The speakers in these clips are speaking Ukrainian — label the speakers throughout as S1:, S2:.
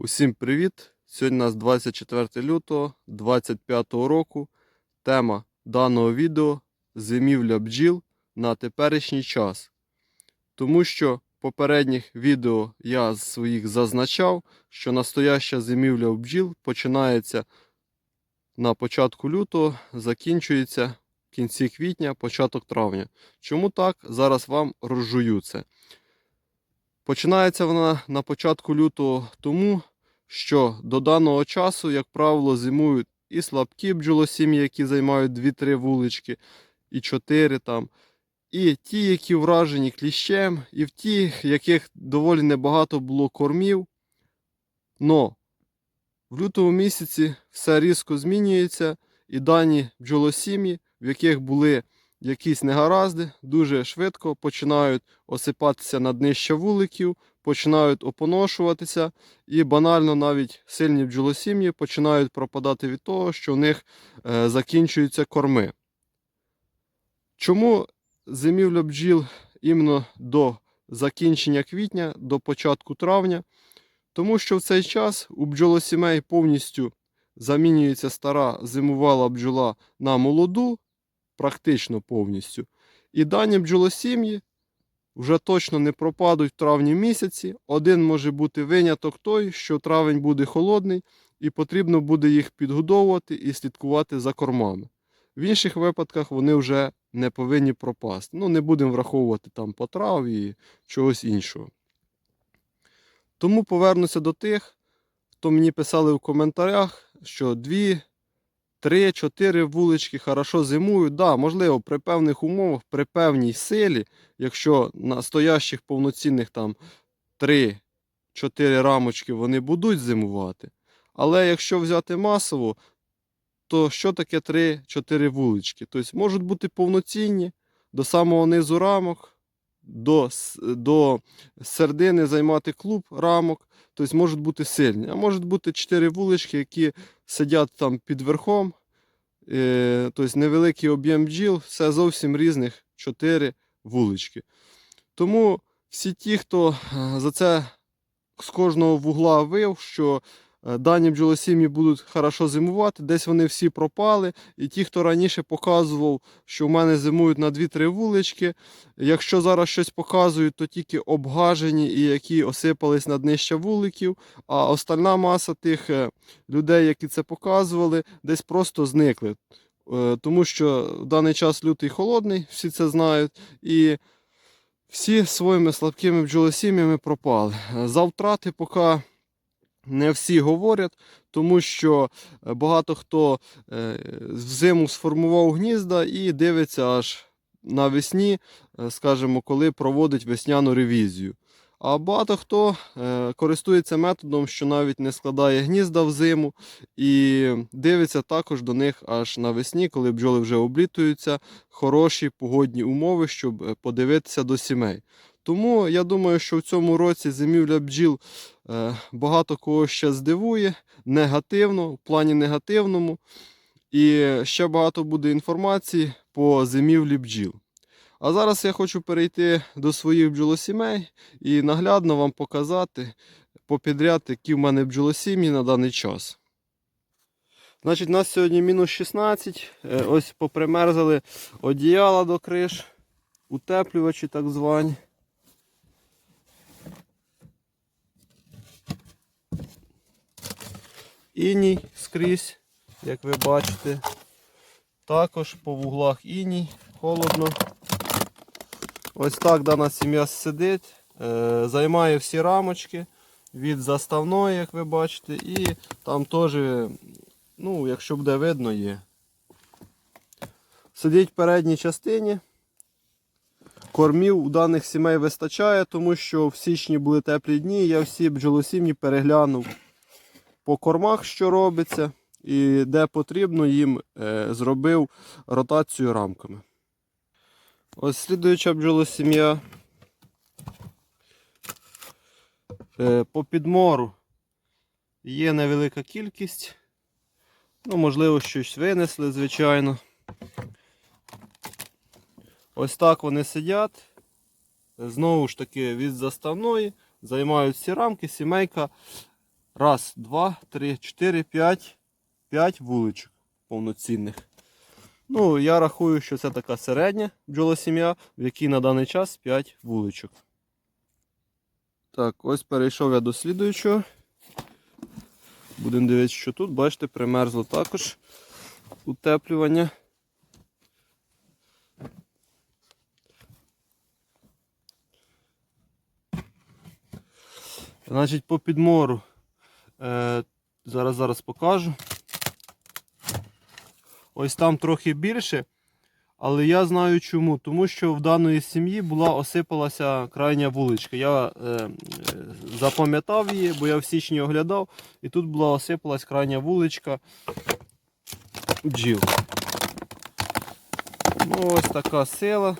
S1: Усім привіт! Сьогодні у нас 24 лютого 2025 року. Тема даного відео зимівля бджіл на теперішній час. Тому що в попередніх відео я з своїх зазначав, що настояща зимівля бджіл починається на початку лютого, закінчується в кінці квітня, початок травня. Чому так? Зараз вам розжую це. Починається вона на початку лютого тому, що до даного часу, як правило, зимують і слабкі бджолосім'ї, які займають 2-3 вулички, і 4 там, і ті, які вражені кліщем, і в ті, яких доволі небагато було кормів. Но в лютому місяці все різко змінюється, і дані бджолосім'ї, в яких були якісь негаразди, дуже швидко починають осипатися на днище вуликів, починають опоношуватися, і банально навіть сильні бджолосім'ї починають пропадати від того, що в них е, закінчуються корми. Чому зимівля бджіл іменно до закінчення квітня, до початку травня? Тому що в цей час у бджолосімей повністю замінюється стара зимувала бджола на молоду, практично повністю. І дані бджолосім'ї вже точно не пропадуть в травні місяці. Один може бути виняток той, що травень буде холодний, і потрібно буде їх підгодовувати і слідкувати за кормами. В інших випадках вони вже не повинні пропасти. Ну, не будемо враховувати там потрав і чогось іншого. Тому повернуся до тих, хто мені писали в коментарях, що дві, три, чотири вулички хорошо зимують. Да, можливо, при певних умовах, при певній силі, якщо на стоящих повноцінних там 3-4 рамочки вони будуть зимувати. Але якщо взяти масово, то що таке 3-4 вулички? Тобто можуть бути повноцінні до самого низу рамок, до, до середини займати клуб рамок, тобто можуть бути сильні. А можуть бути 4 вулички, які сидять там під верхом, е, тобто невеликий об'єм бджіл, все зовсім різних 4 вулички. Тому всі ті, хто е, за це з кожного вугла вив, що дані бджолосім'ї будуть хорошо зимувати, десь вони всі пропали. І ті, хто раніше показував, що в мене зимують на 2-3 вулички, якщо зараз щось показують, то тільки обгажені і які осипались на днище вуликів, а остальна маса тих е, людей, які це показували, десь просто зникли. Е, Тому що в даний час лютий холодний, всі це знають. І всі своїми слабкими бджолосім'ями пропали. Е, За втрати поки не всі говорять, тому що е, багато хто е, взиму сформував гнізда і дивиться аж навесні, е, скажімо, коли проводить весняну ревізію. А багато хто користується методом, що навіть не складає гнізда взиму і дивиться також до них аж навесні, коли бджоли вже облітуються, хороші погодні умови, щоб подивитися до сімей. Тому я думаю, що в цьому році зимівля бджіл е, багато кого ще здивує негативно, в плані негативному. І ще багато буде інформації по зимівлі бджіл. А зараз я хочу перейти до своїх бджолосімей і наглядно вам показати попідряд, які в мене бджолосім'ї на даний час. Значить, у нас сьогодні мінус 16. Е, Ось попримерзали одіяла до криш, утеплювачі так звані. Іній скрізь, як ви бачите. Також по вуглах іній, холодно. Ось так дана сім'я сидить, е, займає всі рамочки від заставної, як ви бачите, і там теж, ну, якщо буде видно, є. Сидить в передній частині. Кормів у даних сімей вистачає, тому що в січні були теплі дні, я всі бджолосім'ї переглянув по кормах, що робиться, і де потрібно їм е, зробив ротацію рамками. Ось слідуюча бджолосім'я. Е, По підмору є невелика кількість. Ну, можливо, щось винесли, звичайно. Ось так вони сидять. Знову ж таки, від заставної займають всі рамки, сімейка Раз, два, три, чотири, п'ять. П'ять вуличок повноцінних. Ну, я рахую, що це така середня бджолосім'я, в якій на даний час 5 вуличок. Так, ось перейшов я до слідуючого. Будемо дивитися, що тут. Бачите, примерзло також утеплювання. Значить, по підмору. Е, зараз зараз покажу. Ось там трохи більше. Але я знаю чому. Тому що в даної сім'ї була осипалася крайня вуличка. Я е, е, запам'ятав її, бо я в січні оглядав, і тут була осипалась крайня вуличка бджіл. Ну, ось така сила.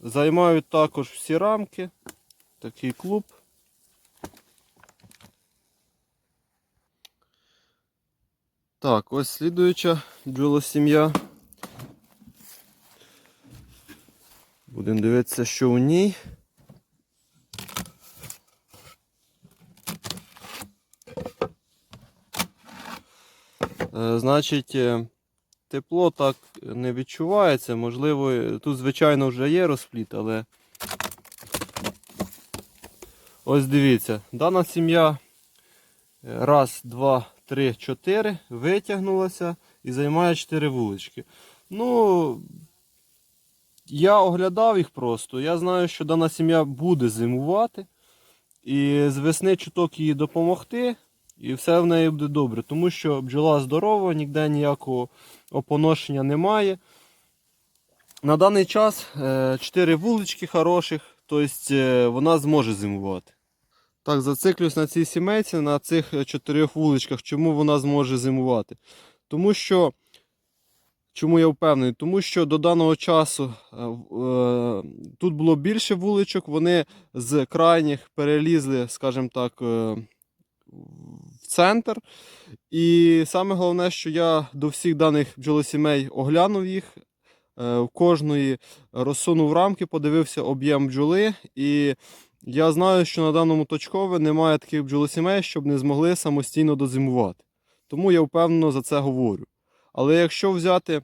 S1: Займають також всі рамки. Такий клуб. Так, ось слідуюча бджолосім'я. Будемо дивитися, що у ній. Е, Значить, е, тепло так не відчувається. Можливо, тут, звичайно, вже є розпліт, але ось дивіться, дана сім'я е, раз, два, три, чотири витягнулася і займає чотири вулички. Ну, я оглядав їх просто. Я знаю, що дана сім'я буде зимувати. І з весни чуток їй допомогти, і все в неї буде добре. Тому що бджола здорова, ніде ніякого опоношення немає. На даний час 4 вулички хороших, тобто вона зможе зимувати. Так, зациклюсь на цій сімейці, на цих чотирьох вуличках, чому вона зможе зимувати. Тому що Чому я впевнений? Тому що до даного часу е, е, тут було більше вуличок, вони з крайніх перелізли, скажімо так, е, в центр. І саме головне, що я до всіх даних бджолосімей оглянув їх. е, В кожної розсунув рамки, подивився об'єм бджоли. І я знаю, що на даному точкові немає таких бджолосімей, щоб не змогли самостійно дозимувати. Тому я впевнено за це говорю. Але якщо взяти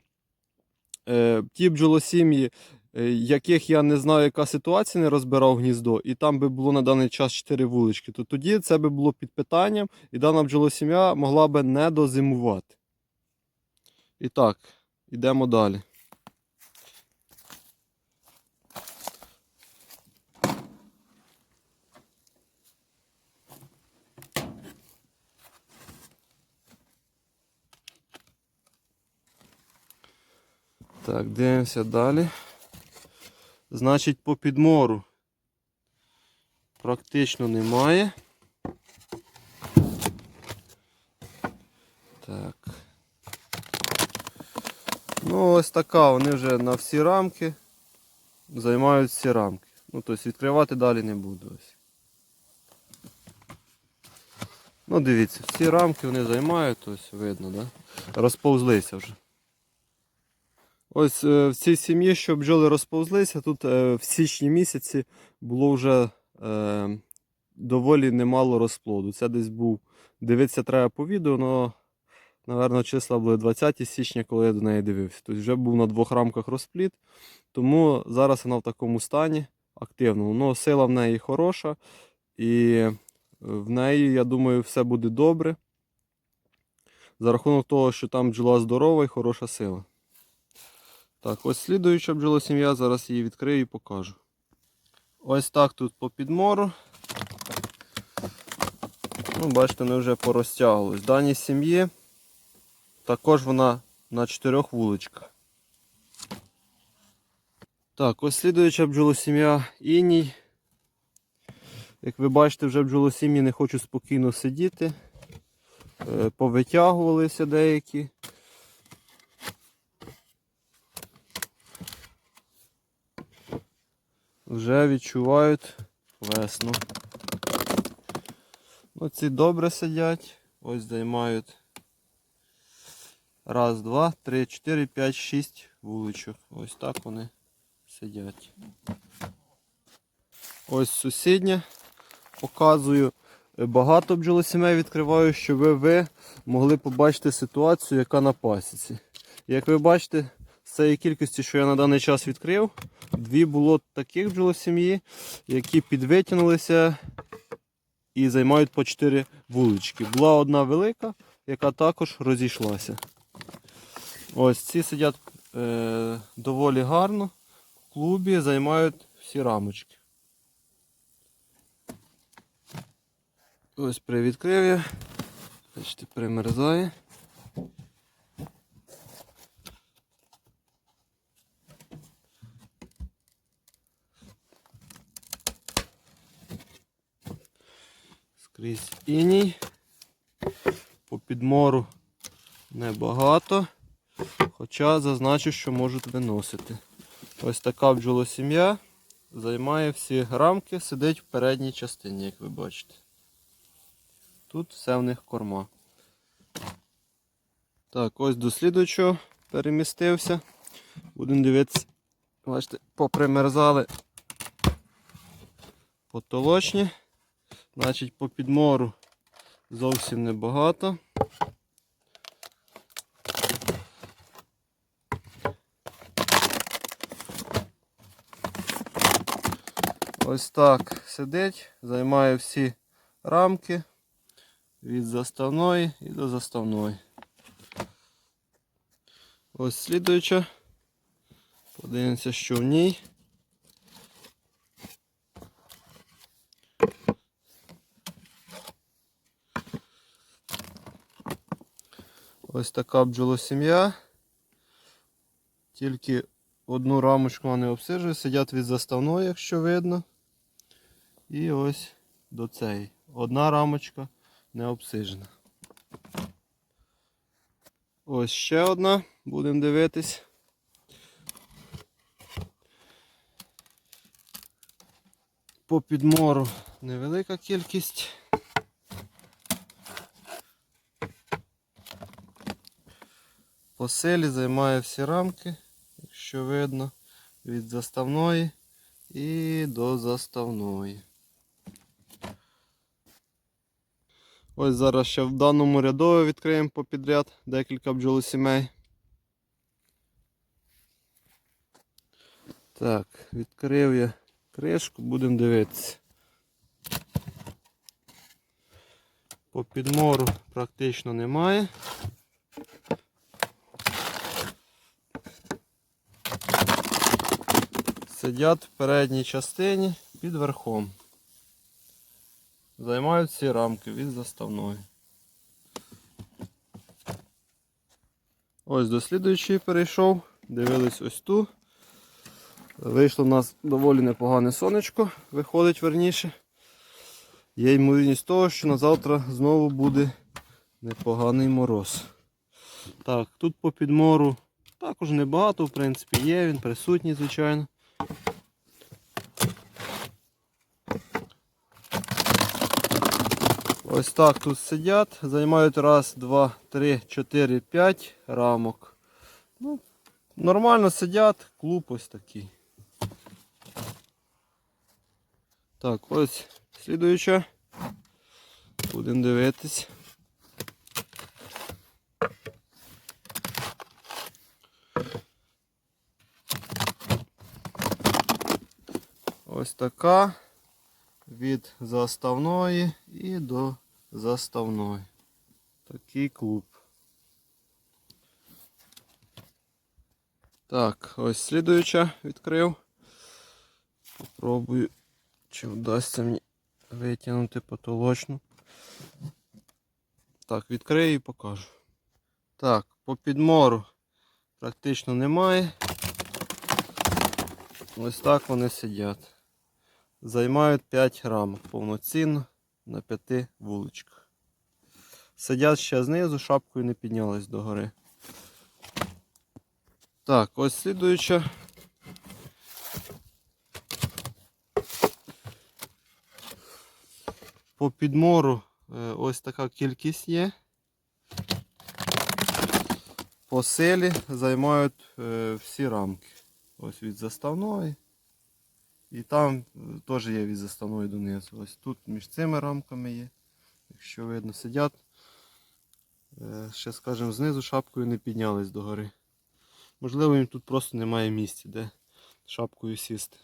S1: е, ті бджолосім'ї, е, яких я не знаю, яка ситуація не розбирав гніздо, і там би було на даний час 4 вулички, то тоді це би було під питанням, і дана бджолосім'я могла би не дозимувати. І так, йдемо далі. Так, дивимося далі. Значить, по підмору практично немає. Так. Ну, ось така, вони вже на всі рамки займають всі рамки. Ну, тобто відкривати далі не буду. Ну, дивіться, всі рамки вони займають, ось видно, да? Розповзлися вже. Ось е, в цій сім'ї, що бджоли розповзлися, тут е, в січні місяці було вже е, доволі немало розплоду. Це десь був, дивитися треба по відео, але, напевно, числа були 20 січня, коли я до неї дивився. Тобто вже був на двох рамках розплід, тому зараз вона в такому стані активному. Ну, сила в неї хороша, і в неї, я думаю, все буде добре. За рахунок того, що там бджола здорова і хороша сила. Так, ось слідуюча бджолосім'я, зараз її відкрию і покажу. Ось так тут по підмору. Ну, Бачите, вони вже порозтягувались. В даній сім'ї також вона на чотирьох вуличках. Так, ось слідуюча бджолосім'я іній. Як ви бачите, вже бджолосім'ї не хочуть спокійно сидіти. Е, Повитягувалися деякі. Вже відчувають весну. Ну, ці добре сидять. Ось займають раз, два, три, чотири, п'ять, шість вуличок. Ось так вони сидять. Ось сусідня. Показую. багато бджолосімей відкриваю, щоб ви могли побачити ситуацію, яка на пасіці. Як ви бачите, з цієї кількості, що я на даний час відкрив, дві було таких бджолосім'ї, які підвитягнулися і займають по 4 вулички. Була одна велика, яка також розійшлася. Ось ці сидять е, доволі гарно. В клубі займають всі рамочки. Ось привідкрив я. Бачите, примерзає. Скрізь іній. По підмору небагато. Хоча зазначу, що можуть виносити. Ось така бджолосім'я займає всі рамки, сидить в передній частині, як ви бачите. Тут все в них корма. Так, ось до слідуючого перемістився. Будемо дивитися. Бачите, попримерзали потолочні. Значить, по підмору зовсім небагато. Ось так сидить, займає всі рамки від заставної і до заставної. Ось слідуюча. Подивимося, що в ній. Ось така бджолосім'я. Тільки одну рамочку вони обсиджують, сидять від заставної, якщо видно. І ось до цієї. Одна рамочка не обсижена. Ось ще одна, будемо дивитись. По підмору невелика кількість. По селі займає всі рамки, якщо видно, від заставної і до заставної. Ось зараз ще в даному рядові відкриємо попідряд декілька бджолосімей. Так, відкрив я кришку, будемо дивитися. По підмору практично немає. Сидять в передній частині під верхом. Займають ці рамки від заставної. Ось до слідуючої перейшов. Дивились ось ту. Вийшло в нас доволі непогане сонечко, виходить верніше. Є ймовірність того, що на завтра знову буде непоганий мороз. Так, тут по підмору також небагато, в принципі, є, він присутній, звичайно. Ось так тут сидять, займають раз, два, три, чотири, п'ять рамок. Ну, нормально сидять, клуб ось такий. Так, ось слідуюча. Будемо дивитись. Ось така від заставної і до заставної. Такий клуб. Так, ось слідуюча відкрив. Попробую, чи вдасться мені витягнути потолочну. Так, відкрию і покажу. Так, по підмору практично немає. Ось так вони сидять. Займають 5 рамок повноцінно на 5 вуличках. Сидять ще знизу, шапкою не піднялись догори. Так, ось слідуюча. По підмору е, ось така кількість є. По селі займають е, всі рамки. Ось від заставної. І там е, теж є від заставної донизу. Ось тут між цими рамками є. якщо видно, сидять. Е, Ще, скажімо, знизу шапкою не піднялись до гори. Можливо, їм тут просто немає місця, де шапкою сісти.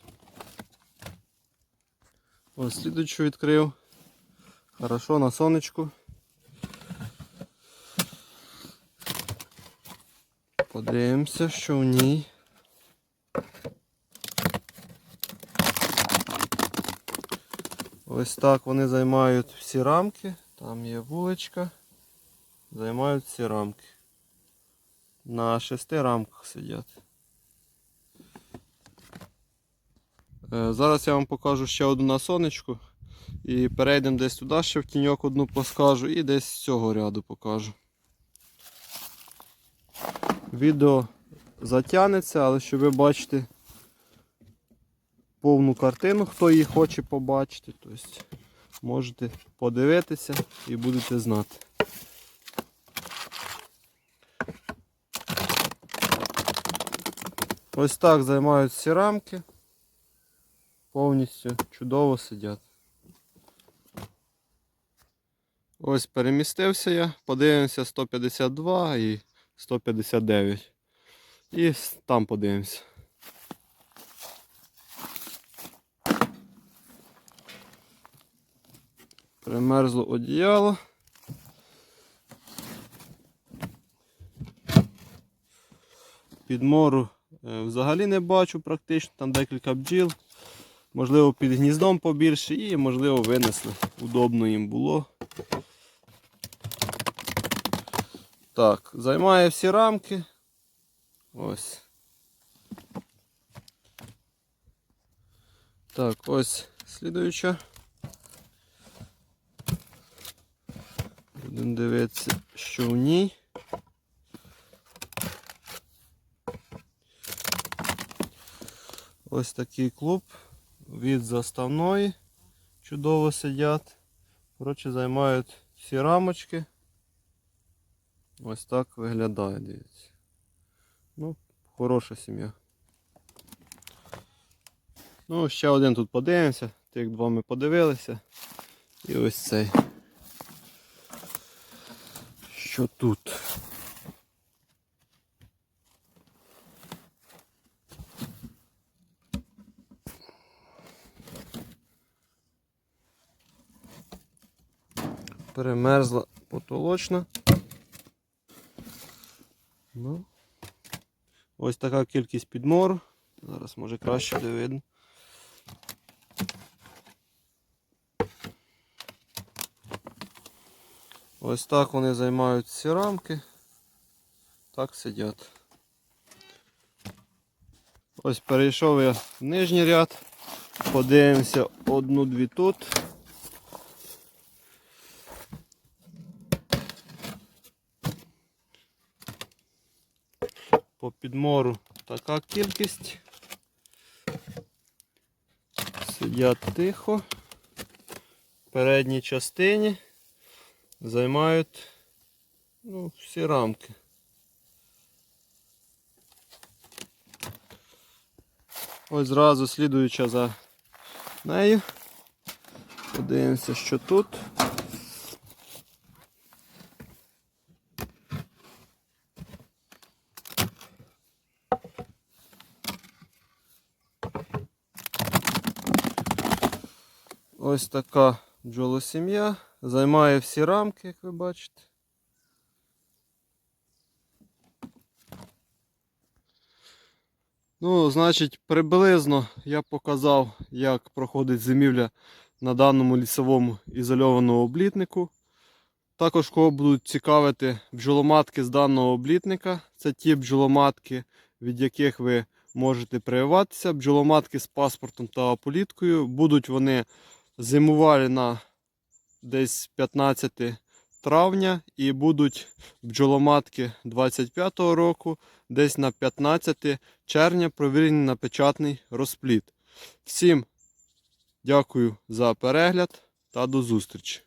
S1: Ось слідуючу відкрив. Хорошо на сонечку. Подивимося, що в ній. Ось так вони займають всі рамки. Там є вуличка. Займають всі рамки. На шести рамках сидять. Е, Зараз я вам покажу ще одну на сонечку. І перейдемо десь туди, ще в тіньок одну поскажу і десь з цього ряду покажу. Відео затягнеться, але щоб ви бачите повну картину, хто її хоче побачити, тобто можете подивитися і будете знати. Ось так займають всі рамки. Повністю чудово сидять. Ось перемістився я, подивимося 152 і 159. І там подивимося. Примерзло одіяло. Підмору е, взагалі не бачу практично, там декілька бджіл. Можливо, під гніздом побільше і, можливо, винесли. Удобно їм було. Так, займає всі рамки. Ось. Так, ось слідуюча. Будемо дивитися, що в ній. Ось такий клуб від заставної. Чудово сидять. Коротше, займають всі рамочки. Ось так виглядає, дивіться. Ну, хороша сім'я. Ну, ще один тут подивимося. Тих два ми подивилися. І ось цей. Що тут? Перемерзла потолочна. Ну. Ось така кількість підмору. Зараз може краще буде видно. Ось так вони займають ці рамки. Так сидять. Ось перейшов я в нижній ряд. Подивимося одну-дві тут. По підмору така кількість. Сидять тихо. В передній частині займають ну, всі рамки. Ось зразу слідуюча за нею. Подивимося, що тут. Ось така бджолосім'я. Займає всі рамки, як ви бачите. Ну, значить, приблизно я показав, як проходить зимівля на даному лісовому ізольованому облітнику. Також кого будуть цікавити бджоломатки з даного облітника. Це ті бджоломатки, від яких ви можете прививатися. Бджоломатки з паспортом та ополіткою. Будуть вони зимували на десь 15 травня і будуть бджоломатки 25-го року, десь на 15 червня провірені на печатний розпліт. Всім дякую за перегляд та до зустрічі!